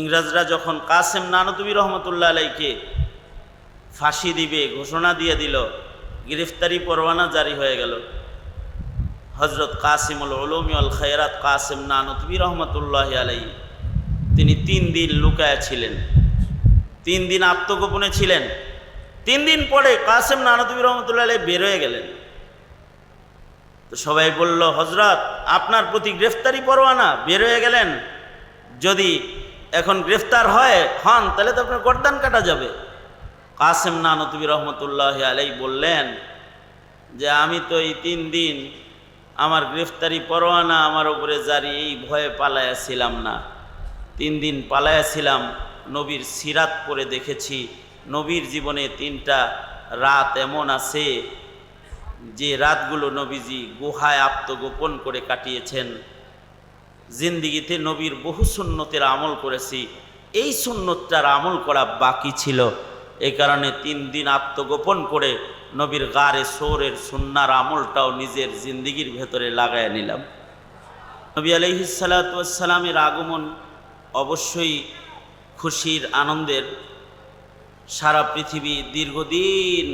ইংরেজরা যখন কাসেম নানতুবি রহমতুল্লাহ আলাইকে ফাঁসি দিবে, ঘোষণা দিয়ে দিল, গ্রেফতারি পরোয়ানা জারি হয়ে গেল। হজরত কাসিমুল আল খৈরাত কাসেম নানতুবি রহমতুল্লাহ আলাই, তিনি তিন দিন লুকায় ছিলেন। তিন দিন আত্মগোপনে ছিলেন। তিন দিন পরে কাসেম নানতুবি রহমতুল্লাহ আলাই বেরোয় গেলেন। তো সবাই বলল হজরত আপনার প্রতি গ্রেফতারি পরোয়ানা বেরোয় গেলেন? যদি এখন গ্রেফতার হয় হন, তাহলে তো আপনার গর্দান কাটা যাবে। কাসেম নানতুবি রহমতুল্লাহ আলাই বললেন যে, আমি তো এই তিন দিন আমার গ্রেফতারি পরোয়ানা আমার উপরে জারি এই ভয়ে পালায়াছিলাম না। তিন দিন পালায়াছিলাম নবীর সিরাত পরে দেখেছি। নবীর জীবনে তিনটা রাত এমন আছে, যে রাতগুলো নবীজি গুহায় আত্মগোপন করে কাটিয়েছেন। জিন্দিগিতে নবীর বহু সুন্নতের আমল করেছি। এই সুন্নতটার আমল করা বাকি ছিল। এই কারণে তিন দিন আত্মগোপন করে নবীর গারে সোরের সুন্নার আমলটাও নিজের জিন্দিগির ভেতরে লাগায় নিলাম। নবী আলহিসাল্লামের আগমন অবশ্যই খুশির, আনন্দের। সারা পৃথিবী দীর্ঘদিন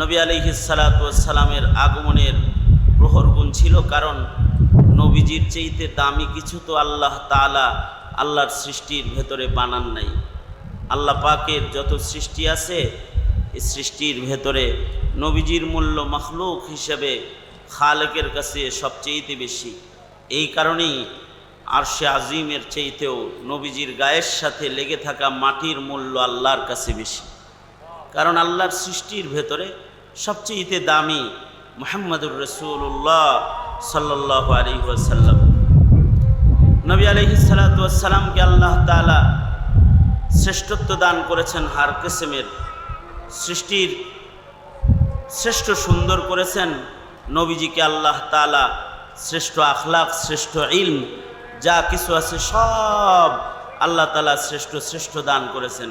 নবী আলহিসাল্লামের আগমনের প্রহর গুণ ছিল। কারণ নবীজির চেয়েতে দামি কিছু তো আল্লাহ তালা আল্লাহর সৃষ্টির ভেতরে বানান নাই। আল্লাহ পাকের যত সৃষ্টি আছে, এই সৃষ্টির ভেতরে নবীজির মূল্য মখলুক হিসেবে খালেকের কাছে সবচেয়েতে বেশি। এই কারণেই আরশে আজিমের চেয়েতেও নবীজির গায়ের সাথে লেগে থাকা মাটির মূল্য আল্লাহর কাছে বেশি। কারণ আল্লাহর সৃষ্টির ভেতরে সবচেয়েতে দামি মোহাম্মদুর রসুল্লাহ সাল্লাহ আলী নবী আলহি সালাতামকে আল্লাহ তালা শ্রেষ্ঠত্ব দান করেছেন হার কেসেমের। সৃষ্টির শ্রেষ্ঠ সুন্দর করেছেন নবীজিকে আল্লাহ তালা শ্রেষ্ঠ আখলাক শ্রেষ্ঠ ইলম, যা কিছু আছে সব আল্লাহ তালা শ্রেষ্ঠ শ্রেষ্ঠ দান করেছেন।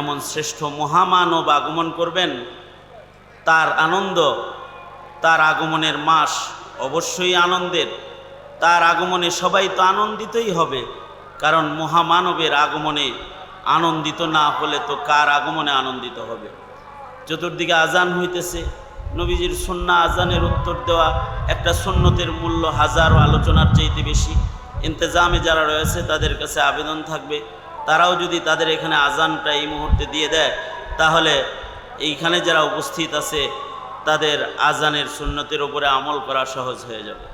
এমন শ্রেষ্ঠ মহামানব আগমন করবেন, তার আনন্দ, তার আগমনের মাস অবশ্যই আনন্দের। তার আগমনে সবাই তো আনন্দিতই হবে, কারণ মহামানবের আগমনে আনন্দিত না হলে তো কার আগমনে আনন্দিত হবে? চতুর্দিকে আজান হইতেছে, নবীজির সন্না আজানের উত্তর দেওয়া একটা সন্ন্যতের মূল্য হাজারো আলোচনার চাইতে বেশি। ইন্তজামে যারা রয়েছে, তাদের কাছে আবেদন থাকবে। তারাও যদি তাদের এখানে আজানটা এই মুহূর্তে দিয়ে দেয়, তাহলে এইখানে যারা উপস্থিত আছে তাদের আজানের সুন্নতির উপরে আমল করা সহজ হয়ে যাবে।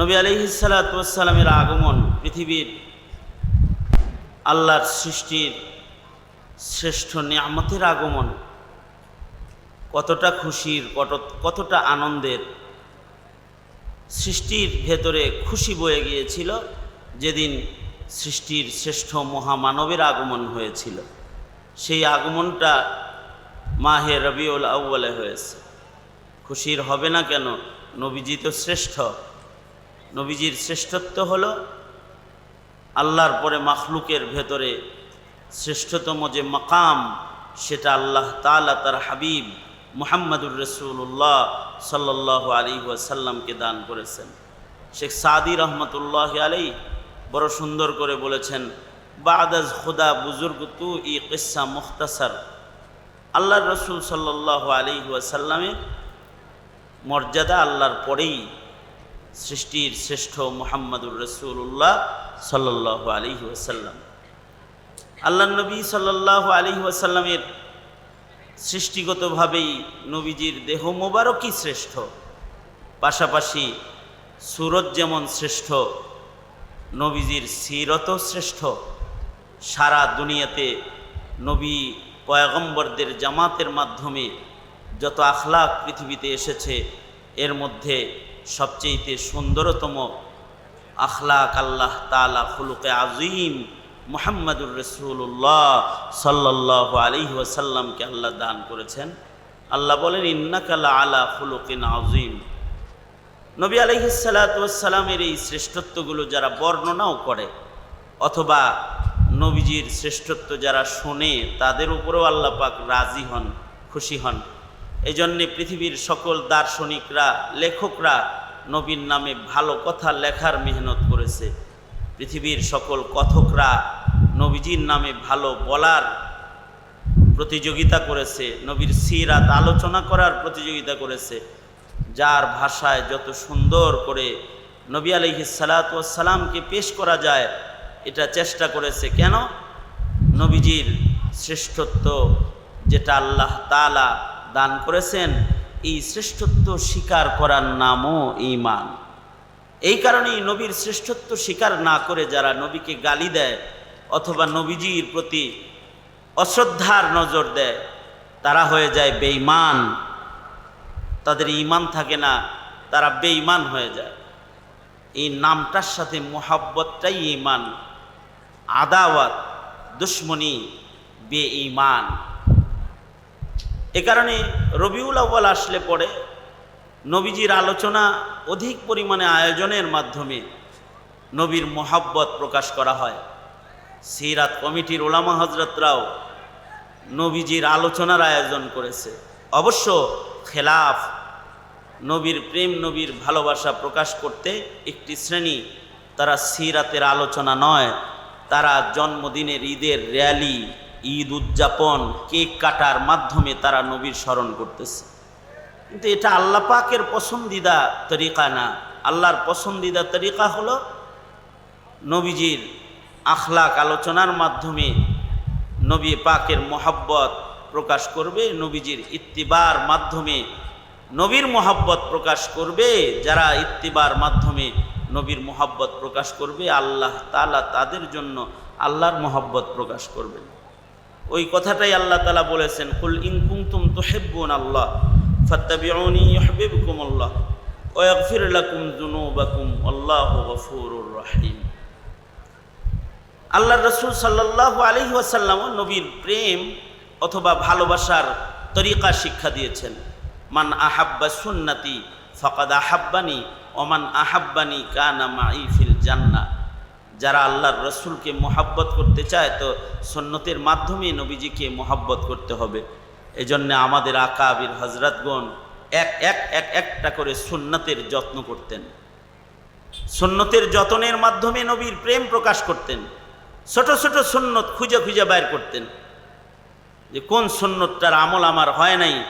নবী আলহিসালামের আগমন পৃথিবীর আল্লাহর সৃষ্টির শ্রেষ্ঠ নিয়ামতের আগমন কতটা খুশির, কত কতটা আনন্দের সৃষ্টির ভেতরে খুশি বয়ে গিয়েছিল যেদিন সৃষ্টির শ্রেষ্ঠ মহামানবের আগমন হয়েছিল। সেই আগমনটা মাহে রবিউল আউ্বালে হয়েছে। খুশির হবে না কেন? নবীজি তো শ্রেষ্ঠ। নবীজির শ্রেষ্ঠত্ব হল আল্লাহর পরে মাখলুকের ভেতরে শ্রেষ্ঠতম যে মাকাম, সেটা আল্লাহ তালা তার হাবিব মুহাম্মদুর রসুল্লাহ সাল্লাহ আলী ওয়াসাল্লামকে দান করেছেন। শেখ সাদি রহমতুল্লাহ আলী বড় সুন্দর করে বলেছেন, বাদাজ খুদা বুজুর্গ তু ই কিসা মুখতাসার। আল্লাহর রসুল সাল্লাহ আলী ওয়াসাল্লামের মর্যাদা আল্লাহর পরেই সৃষ্টির শ্রেষ্ঠ মোহাম্মদুর রসুল্লাহ সাল্লাহ আলী ওয়াসাল্লাম। আল্লাহ নবী সাল্লাহ আলী ওয়াসাল্লামের সৃষ্টিগতভাবেই নবীজির দেহ মোবারকই শ্রেষ্ঠ। পাশাপাশি সুরত যেমন শ্রেষ্ঠ, নবীজির সিরতও শ্রেষ্ঠ। সারা দুনিয়াতে নবী পয়গম্বরদের জামাতের মাধ্যমে যত আখলাক পৃথিবীতে এসেছে, এর মধ্যে সবচেয়েতে সুন্দরতম আখলাক আল্লাহ তালা খুলুকে আজিম মোহাম্মদুর রসুল্লাহ সাল্লাহ আলী ওয়াসাল্লামকে আল্লাহ দান করেছেন। আল্লাহ বলেন ইন্নাকাল্লা আলা খুলুকিন আজিম নবী আলহিসাল্লাতামের এই শ্রেষ্ঠত্বগুলো যারা বর্ণনাও করে, অথবা নবীজির শ্রেষ্ঠত্ব যারা শোনে, তাদের উপরেও আল্লাহ পাক রাজি হন, খুশি হন। এই জন্যে পৃথিবীর সকল দার্শনিকরা, লেখকরা নবীর নামে ভালো কথা লেখার মেহনত করেছে। পৃথিবীর সকল কথকরা নবীজির নামে ভালো বলার প্রতিযোগিতা করেছে, নবীর সিরাত আলোচনা করার প্রতিযোগিতা করেছে, যার ভাষায় যত সুন্দর করে নবী আলহি সালাতামকে পেশ করা যায়, এটা চেষ্টা করেছে। কেন? নবীজির শ্রেষ্ঠত্ব যেটা আল্লাহ তালা দান করেছেন, এই শ্রেষ্ঠত্ব স্বীকার করার নামও ইমান এই কারণেই নবীর শ্রেষ্ঠত্ব স্বীকার না করে যারা নবীকে গালি দেয় অথবা নবীজির প্রতি অশ্রদ্ধার নজর দেয়, তারা হয়ে যায় বেঈমান। তাদের ইমান থাকে না, তারা বেঈমান হয়ে যায়। এই নামটার সাথে মোহাব্বতটাই ইমান আদাওয়াত, দুশ্মনী বে ইমান এ কারণে রবিউল আব্বাল আসলে পরে নবীজির আলোচনা অধিক পরিমাণে আয়োজনের মাধ্যমে নবীর মোহাব্বত প্রকাশ করা হয়। সিরাত কমিটির ওলামা হজরতরাও নবীজির আলোচনার আয়োজন করেছে। অবশ্য খেলাফ নবীর প্রেম, নবীর ভালোবাসা প্রকাশ করতে একটি শ্রেণি তারা সিরাতের আলোচনা নয়। তারা জন্মদিনের ঈদের র্যালি, ঈদ উদযাপন, কেক কাটার মাধ্যমে তারা নবীর স্মরণ করতেছে। কিন্তু এটা আল্লাহ পাকের পছন্দিদা তরিকা না। আল্লাহর পছন্দিদা তরিকা হলো নবীজির আখলাক আলোচনার মাধ্যমে নবী পাকের মোহাব্বত প্রকাশ করবে, নবীজির ইত্তিবার মাধ্যমে নবীর মোহাব্বত প্রকাশ করবে, যারা ইত্তিবার মাধ্যমে নবীর মোহাব্বত প্রকাশ করবে, আল্লাহ তালা তাদের জন্য আল্লাহর মোহাব্বত প্রকাশ করবেন। ওই কথাটাই আল্লাহ তালা বলেছেন, কুল ইনকুমতুম তুহিব্বুন আল্লাহ ফাত্তাবিউনি ইউহিব্বুকুম আল্লাহ ওয়া ইয়াগফির লাকুম যুনুবাকুম, আল্লাহু গফুরুর রহিম। আল্লাহ রসুল সাল্লাহ আলহি ওয়াসাল্লামও নবীর প্রেম অথবা ভালোবাসার তরিকা শিক্ষা দিয়েছেন। মান আহাব্বা সুন্নাতি ফকাদ আহাব্বানি ওমান আহাব্বানি কানা মাই ফিল জান্না যারা আল্লাহর রসুলকে মোহাব্বত করতে চায় তো সন্ন্যতের মাধ্যমে নবীজিকে মোহাব্বত করতে হবে। এজন্য আমাদের আকাবির হজরতগণ এক এক এক, একটা করে সুন্নতের যত্ন করতেন। সুন্নতের যতনের মাধ্যমে নবীর প্রেম প্রকাশ করতেন। ছোট ছোট সুন্নত খুঁজে খুঁজে বাইর করতেন। যে কোন সুন্নতটার আমল আমার হয় নাই,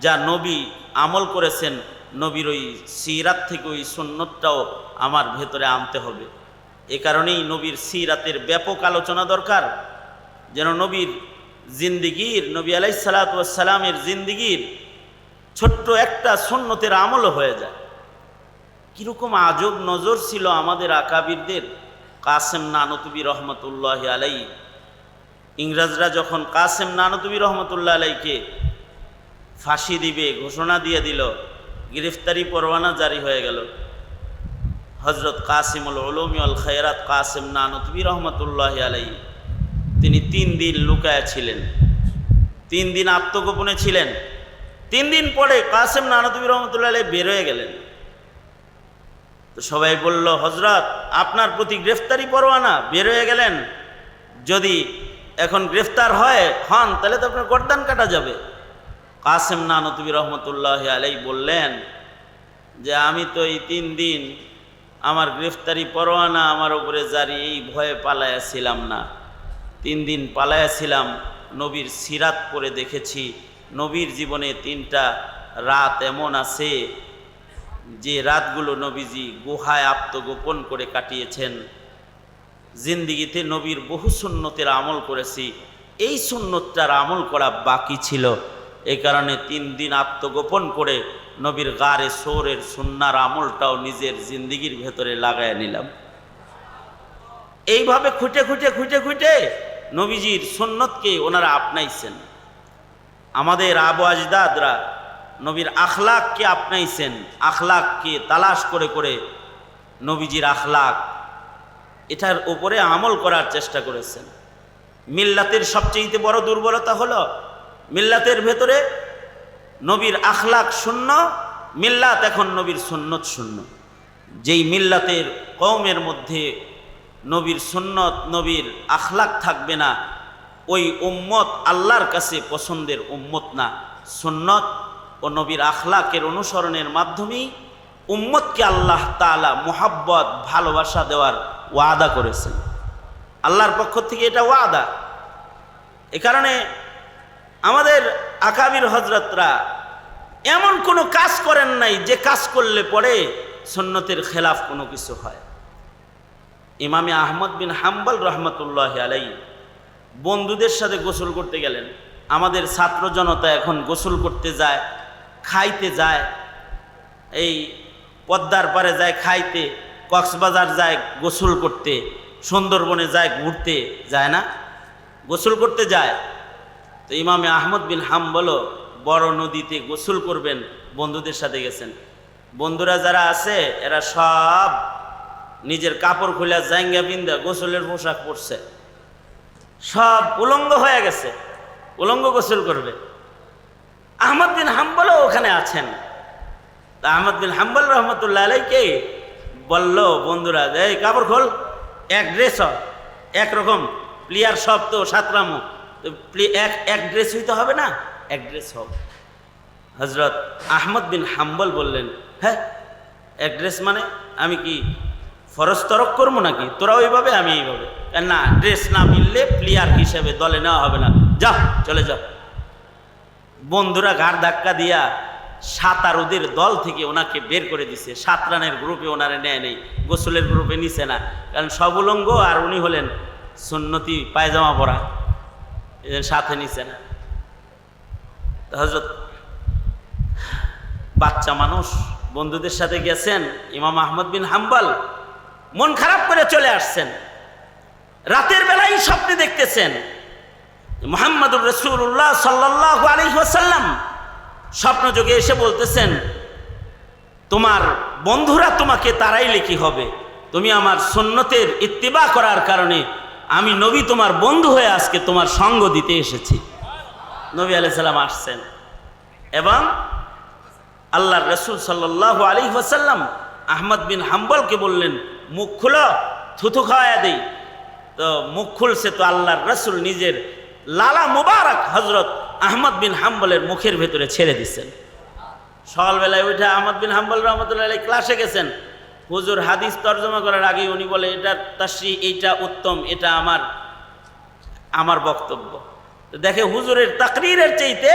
যা নবী আমল করেছেন, নবীর ওই সিরাত থেকে ওই সুন্নতটাও আমার ভেতরে আনতে হবে। এ কারণেই নবীর সিরাতের ব্যাপক আলোচনা দরকার। যেন নবীর জিন্দিগির, নবী আলাই সালাতামের জিন্দিগির ছোট্ট একটা সুন্নতের আমলও হয়ে যায়। কীরকম আজব নজর ছিল আমাদের আকাবিরদের। কাসেম নানতুবি রহমতুল্লাহ আলাই ইংরেজরা যখন কাসেম নানতুবি রহমতুল্লাহ আলাইকে ফাঁসি দিবে, ঘোষণা দিয়ে দিল, গ্রেফতারি পরোয়ানা জারি হয়ে গেল। হজরত কাসিমুল ওলমি আল খৈরাত কাসেম নানতুবি রহমতুল্লাহ আলাই তিনি তিন দিন লুকায় ছিলেন। তিন দিন আত্মগোপনে ছিলেন। তিন দিন পরে কাসেম নানতুবি রহমতুল্লাহ বেরোয় গেলেন। তো সবাই বলল হজরত আপনার প্রতি গ্রেফতারি পরোয়ানা, বের হয়ে গেলেন। যদি এখন গ্রেফতার হয়, হন, তাহলে তো আপনার গরদান কাটা যাবে। কাসেম নানতুবি রহমতুল্লাহ আলাই বললেন, যে আমি তো এই তিন দিন আমার গ্রেফতারি পরোয়ানা আমার উপরে জারি, এই ভয়ে পালাইয়াছিলাম না। তিন দিন পালাইয়াছিলাম, নবীর সিরাত পরে দেখেছি। নবীর জীবনে তিনটা রাত এমন আছে যে রাতগুলো নবীজি গুহায় আত্মগোপন করে কাটিয়েছেন। জিন্দিগিতে নবীর বহু সুন্নতের আমল করেছি। এই সুন্নতটার আমল করা বাকি ছিল। এই কারণে তিন দিন আত্মগোপন করে নবীর গারে সোরের সুন্নার আমলটাও নিজের জিন্দিগির ভেতরে লাগায় নিলাম। এইভাবে খুঁটে খুঁটে খুঁটে খুঁটে নবীজির সুন্নতকে ওনারা আপনাইছেন। আমাদের আবু আজদাদরা নবীর আখলাককে আপনাইছেন। আখলাককে তালাশ করে করে নবীজির আখলাক এটার উপরে আমল করার চেষ্টা করেছেন। মিল্লাতের সবচেয়ে বড় দুর্বলতা হলো, মিল্লাতের ভেতরে নবীর আখলাক শূন্য, মিল্লাত এখন নবীর সুন্নত শূন্য। যেই মিল্লাতের কৌমের মধ্যে নবীর সুন্নত, নবীর আখলাক থাকবে না। ওই উম্মত আল্লাহর কাছে পছন্দের উম্মত না। সুন্নত ও নবীর আখলাকের অনুসরণের মাধ্যমেই উম্মতকে আল্লাহ তালা মোহাব্বত, ভালোবাসা দেওয়ার ওয়াদা করেছেন। আল্লাহর পক্ষ থেকে এটা ওয়াদা। এ কারণে আমাদের আকাবির হজরতরা এমন কোনো কাজ করেন নাই যে কাজ করলে পরে সন্ন্যতের খেলাফ কোনো কিছু হয়। ইমামে আহমদ বিন হাম্বল রহমতুল্লাহ আলাই বন্ধুদের সাথে গোসল করতে গেলেন। আমাদের ছাত্র জনতা এখন গোসল করতে যায়, খাইতে যায়, এই পদ্মার পারে যায় খাইতে, কক্সবাজার যায় গোসল করতে, সুন্দরবনে যায় ঘুরতে, যায় না? গোসল করতে যায়। তো ইমামে আহমদ বিন হাম বলো বড় নদীতে গোসল করবেন, বন্ধুদের সাথে গেছেন। বন্ধুরা যারা আছে, এরা সব নিজের কাপড় খুলে জাঙ্গা বিন্দা গোসলের পোশাক পরছে। সব উলঙ্গ হয়ে গেছে। উলঙ্গ গোসল করবে। আহমদ বিন হাম্বলও ওখানে আছেন। তা আহমদ বিন হাম্বল রহমতুল্লাহ আলাইকে বলল, বন্ধুরা, এই কাপড় খোল, এক ড্রেস একরকম প্লেয়ার সব তো সাতরামো। তো এক এক ড্রেস হইতে হবে না? এক ড্রেস হবে হজরত আহমদ বিন হাম্বল বললেন হ্যাঁ এক ড্রেস মানে আমি কি ফরজ তরক করব নাকি? তোরা ওইভাবে আমি এইভাবে। না ড্রেস না মিললে প্লেয়ার হিসেবে দলে নেওয়া হবে না। যা, চলে যাও বন্ধুরা ঘাড় ধাক্কা দিয়া সাঁতারুদের দল থেকে ওনাকে বের করে দিছে। সাত রানের গ্রুপে ওনারে নেয় নেই, গোসলের গ্রুপে নিছে না। কারণ সব উলঙ্গ আর উনি হলেন সুন্নতি পায়জামা পরা। এদের সাথে নিছে না। হজরত বাচ্চা মানুষ, বন্ধুদের সাথে গেছেন ইমাম আহমদ বিন হাম্বাল। মন খারাপ করে চলে আসছেন। রাতের বেলায় স্বপ্নে দেখতেছেন। মোহাম্মদুর রসুল্লাহ সাল্লাহ আলী ওসাল্লাম স্বপ্নযোগে এসে বলতেছেন, তোমার বন্ধুরা তোমাকে তারাইলে কি হবে। তুমি আমার সুন্নতের ইত্তিবা করার কারণে আমি নবী তোমার বন্ধু হয়ে আজকে তোমার সঙ্গ দিতে এসেছি। নবী আলাই সাল্লাম আসছেন এবং আল্লাহর রসুল সাল্লাহ আলী ওসাল্লাম আহমদ বিন হাম্বলকে বললেন মুখ খুলো, থুথু খাওয়া দেই। তো মুখ খুলছে তো আল্লাহর রসুল নিজের লালা মুবারক হজরত আহমদ বিন হাম্বলের মুখের ভেতরে ছেড়ে দিচ্ছেন সকালবেলায় উঠে আহমদ বিন হাম্বল রহমতুল্লাহ ক্লাসে গেছেন। হুজুর হাদিস তর্জমা করার আগে উনি বলে, এটা তাশ্রী এইটা উত্তম, এটা আমার আমার বক্তব্য। দেখে হুজুরের তাকরিরের চাইতে,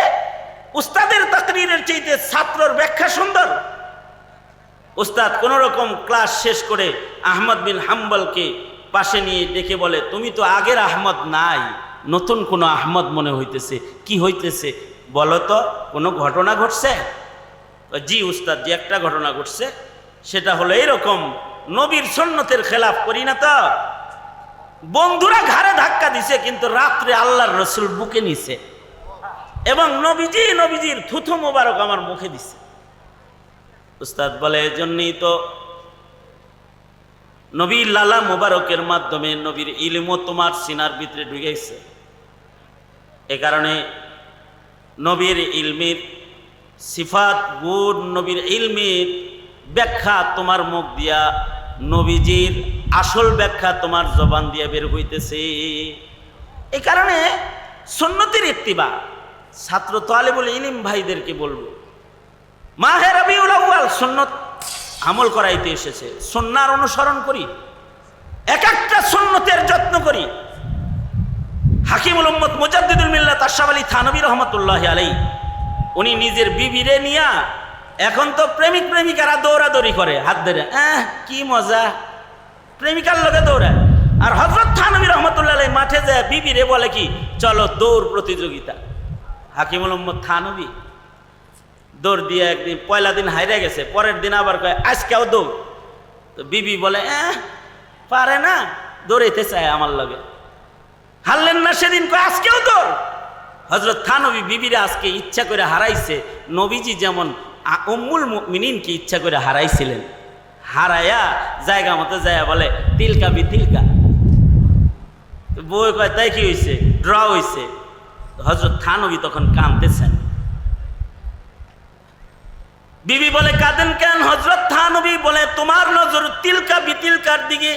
উস্তাদের তাকরিরের চাইতে ছাত্রর ব্যাখ্যা সুন্দর। উস্তাদ কোন রকম ক্লাস শেষ করে আহমদ বিন হাম্বলকে পাশে নিয়ে ডেকে বলে, তুমি তো আগের আহমদ নাই, নতুন কোনো আহমদ মনে হইতেছে। কি হইতেছে? বলো তো, কোনো ঘটনা ঘটছে? জি উস্তাদ যে একটা ঘটনা ঘটছে। সেটা হলো এইরকম নবীর সন্ন্যতের খেলাফ করি না তো। বন্ধুরা ঘাড়ে ধাক্কা দিছে, কিন্তু রাত্রে আল্লাহর রসুল বুকে নিছে। এবং নবীজি, নবীজির থুথু মোবারক আমার মুখে দিছে। উস্তাদ বলে, এজন্যই তো নবীর লালা মোবারকের মাধ্যমে নবীর ইলিমও তোমার সিনার ভিতরে ঢুকেছে এ কারণে নবীর ইলমির সিফাত, গুণ, নবীর ইলমির ব্যাখ্যা তোমার মুখ দিয়া, নবীজির আসল ব্যাখ্যা তোমার জবান দিয়া বের হইতেছে। এই কারণে সন্ন্যতির ইত্তিবা, ছাত্র তালেবুল ইলিম ভাইদেরকে বলব মাহে রবিউল আউয়াল, সুন্নত আমল করাইতে এসেছে। সন্ন্যার অনুসরণ করি, এক একটা সুন্নতের যত্ন করি। হাকিমুল উম্মত মুজাদ্দিদুল মিল্লাত আশরাফ আলী থানবী রহমতুল্লাহ আলাই উনি নিজের বিবিরে নিয়া এখন তো প্রেমিক প্রেমিকারা দৌড়াদৌড়ি করে, হাত ধরে, আহ, কি মজা, প্রেমিকার লোকে দৌড়ায়। আর হজরত থানবী রহমতুল্লাহ মাঠে যায়, বিবিরে বলে কি, চলো দৌড় প্রতিযোগিতা। হাকিমুল উম্মদ থানবী দৌড় দিয়ে একদিন, পয়লা দিন হাইরে গেছে, পরের দিন আবার কয়, আজকেও দৌড়। তো বিবি বলে পারে না, দৌড়াইতে চায় আমার লগে। হারলেন না সেদিন, কয়, আজকেও দৌড়। হজরত থানবী বিবিরা আজকে ইচ্ছা করে হারাইছে, নবীজি যেমন উম্মুল মিনিনকে ইচ্ছা করে হারাইছিলেন। হারাইয়া জায়গা মতো যায়, বলে, তিলকা বি তিলকা। বই কয়, তাই কি হয়েছে ড্র হয়েছে হজরত থানবী তখন কাঁদতেছেন। বিবি বলে, কাঁদেন কেন? হজরত থানবী বলে, তোমার নজর তিলকা বিতিলকার দিকে।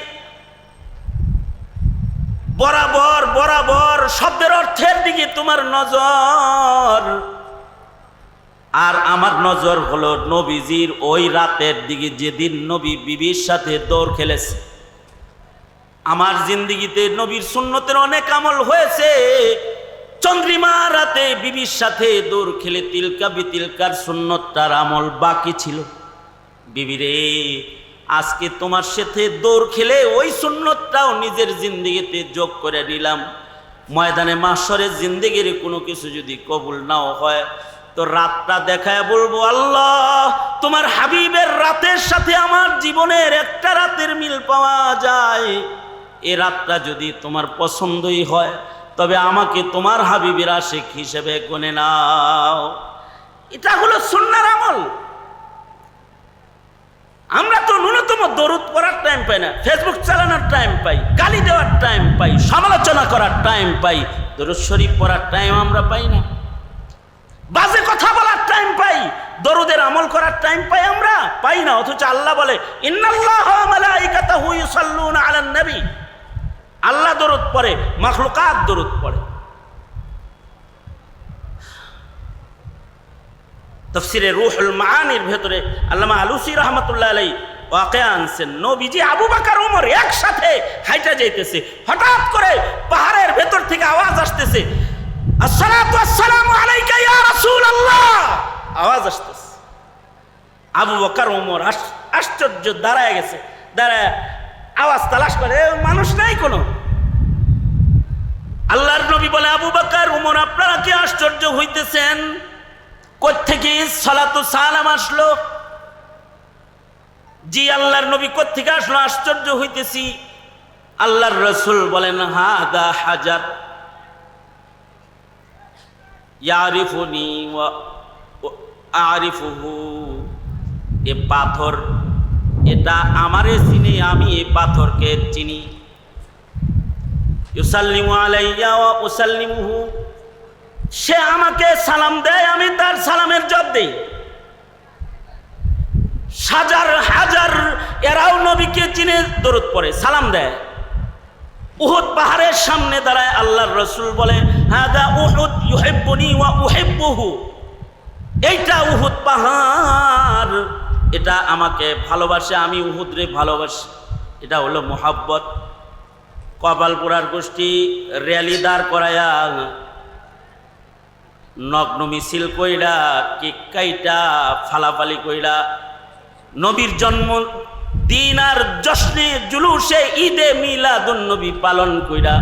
বরাবর বরাবর, শব্দের অর্থের দিকে তোমার নজর। আর আমার নজর হলো নবীজির ওই রাতের দিকে, যেদিন নবী বিবির সাথে দৌড় খেলেছে। আমার জিন্দিগিতে নবীর সুন্নতের অনেক আমল হয়েছে। চন্দ্রিমা রাতে বিবির সাথে দৌড় খেলে তিলকা বিতিলকার সুন্নতটার আমল বাকি ছিল। বিবিরে, আজকে তোমার সাথে দৌড় খেলে ওই সুন্নতটাও নিজের জিন্দিগিতে যোগ করে নিলাম। ময়দানে মাসরের জিন্দিগির কোনো কিছু যদি কবুল নাও হয়, তো রাতটা দেখায় বলব, আল্লাহ, তোমার হাবিবের রাতের সাথে আমার জীবনের একটা রাতের মিল পাওয়া যায়। এ রাতটা যদি তোমার পছন্দই হয় তবে আমাকে তোমার হাবিবের আশেক হিসেবে গনে নাও। এটা হলো সুন্নার আমল। আমরা তো ন্যূনতম দরুদ পড়ার টাইম পাই না ফেসবুক চালানোর টাইম পাই, গালি দেওয়ার টাইম পাই, সমালোচনা করার টাইম পাই, দরুদ শরীফ পড়ার টাইম আমরা পাই না। বাজে কথা বলার টাইম পাই, দরুদের আমল করার টাইম পাই আমরা, পাই না। অথচ আল্লাহ বলে, ইন্নাল্লাহ মালাইকাতাহু ইউসাল্লুনা আলান নবী আল্লাহ দরুদ পড়ে, মাখলুকাত দরুদ পড়ে। তফসিরে রুহুল মাআনির ভেতরে আল্লামা আলুসি রহমতুল্লাহ আলাই ওয়াকে আনছেন, নবীজি আবু বাকার, ওমর একসাথে হাইটা যাইতেছে। হঠাৎ করে পাহাড়ের ভেতর থেকে আওয়াজ আসতেছে আসসালামু আলাইকা ইয়া রাসূলুল্লাহ। আওয়াজ আসতেছে। আবু বকর, ওমর আশ্চর্য, দাঁড়ায় গেছে। দাঁড়ায় আওয়াজ তালাশ করে মানুষ নাই কোনো। আল্লাহর নবী বলে, আবু বকর ওমর আপনারা কি আশ্চর্য হইতেছেন? কোত্থেকে সালাতু সালাম আসলো? জি, আল্লাহর নবী কোত্থেকে আসলো? আশ্চর্য হইতেছি। আল্লাহর রসুল বলেন, হাদা হাজার। ইয়ারিফুনি আরিফুহু, এ পাথর এটা আমারে চিনি, আমি এই পাথরকে চিনি। সে আমাকে সালাম দেয়, আমি তার সালামের জব দেই। হাজার হাজার এরাও নবীকে চিনে দরদ পড়ে, সালাম দেয়। উহুদ পাহাড়ের সামনে দাঁড়ায়, আল্লাহর রসুল বলে হাদা উহুদ এইটা উহুদ পাহাড়। এটা আমাকে ভালোবাসে, আমি উহুদরে ভালোবাসি। এটা হলো মোহাব্বত। কপালপুরার গোষ্ঠী র্যালি দাঁড় করায়া নগ্ন মিছিল কইরা, কেক কাইটা, ফালাফালি কইরা, নবীর জন্ম দিন আর জশ্নে জুলুসে ঈদে মিলাদুন নবী পালন কইরা,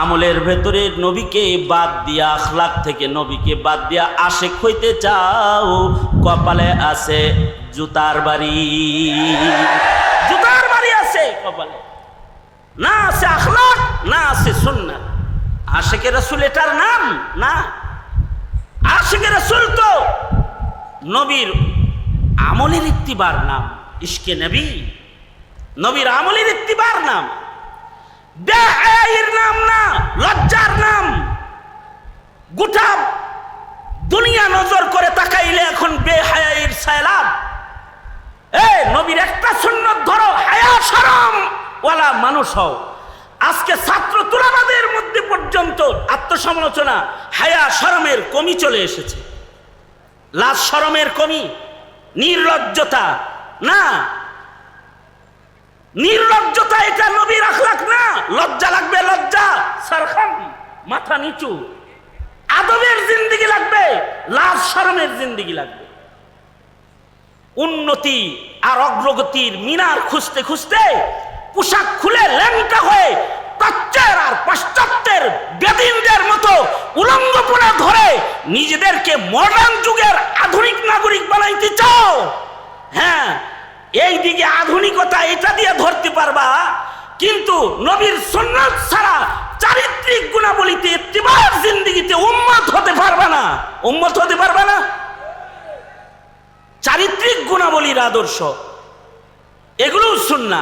আমলের ভেতরে নবীকে বাদ দিয়া আখলাক থেকে নবীকে বাদ দিয়া আশেক হইতে চাও, কপালে আছে জুতার বাড়ি। জুতার বাড়ি আছে কপালে। না আছে আখলাক, না আছে সুন্নাত। আশেকের রসুল এটার নাম? না। আশেকের রসুল তো নবীর আমলের ইত্তিবার নাম, ইশকে নবী। নবীর আমলের ইত্তিবার নাম। নাম না, লজ্জার নাম। গোটা দুনিয়া নজর করে তাকাইলে এখন বেহায়ের সায়লাব এ নবীর একটা সুন্নত ধরো, হায়া সরম ওয়ালা মানুষ হও। আজকে ছাত্র তুলাবাদের মধ্যে পর্যন্ত আত্মসমালোচনা, হায়া সরমের কমি চলে এসেছে। লাজ সরমের কমি, নির্লজ্জতা। না, নির্লজ্জতা এটা নবীর আখলাক না। লজ্জা লাগবে, লজ্জা। সারখান মাথা নিচু। আদবের জিন্দিগি লাগবে লাজ সরমের জিন্দিগি লাগবে। উন্নতি আর অগ্রগতির মিনার খুঁজতে খুঁজতে পোশাক খুলে ল্যাংটা হয়ে আর পাশ্চাত্যের মতো ধরে নিজেদেরকে যুগের আধুনিক নাগরিক বানাইতে চাও। হ্যাঁ আধুনিকতা এটা দিয়ে ধরতে পারবা, কিন্তু নবীর সুন্নাত ছাড়া চারিত্রিক গুণাবলীতে জিন্দিগিতে উম্মত হতে পারবা না। উম্মত হতে পারবা না? গুণাবলীর আদর্শ। এগুলোও সুন্না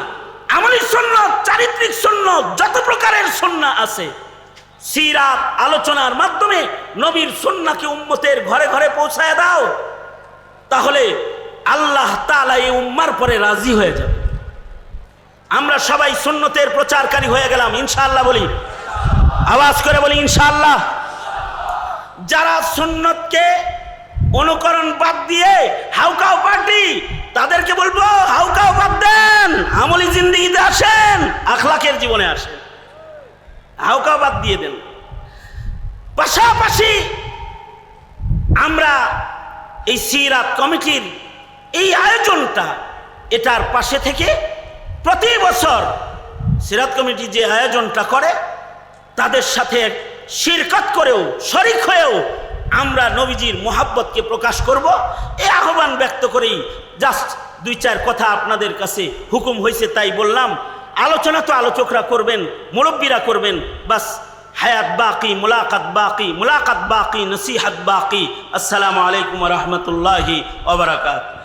আমলি সুন্নত চারিত্রিক সুন্নত যত প্রকারের সুন্না আছে, সিরাত আলোচনার মাধ্যমে নবীর সুন্নাকে উম্মতের ঘরে ঘরে পৌঁছায় দাও, তাহলে আল্লাহ তাআলা এই উম্মার পরে রাজি হয়ে যাবে। আমরা সবাই সুন্নতের প্রচারকারী হয়ে গেলাম, ইনশাআল্লাহ বলি। আওয়াজ করে বলি, ইনশাআল্লাহ। যারা সুন্নতকে অনুকরণ বাদ দিয়ে হাউকাও পার্টি। তাদেরকে বলব হাউকাও বাদ দেন। আমলি জিন্দিগিতে আসেন, আখলাকের জীবনে আসেন। হাউকাও বাদ দিয়ে দেন। পাশাপাশি আমরা এই সিরাত কমিটির এই আয়োজনটা এটার পাশে থেকে প্রতি বছর সিরাত কমিটি যে আয়োজনটা করে, তাদের সাথে শিরকত করেও, শরিক হয়েও আমরা নবীজির মোহাব্বতকে প্রকাশ করব। এ আহ্বান ব্যক্ত করেই জাস্ট দুই চার কথা আপনাদের কাছে হুকুম হয়েছে তাই বললাম। আলোচনা তো আলোচকরা করবেন, মুরব্বীরা করবেন, বাস হায়াত বাকি, মুলাকাত বাকি মুলাকাত বাকি, নসিহাত বাকি। আসসালামু আলাইকুম রহমতুল্লাহি ওবরাকাত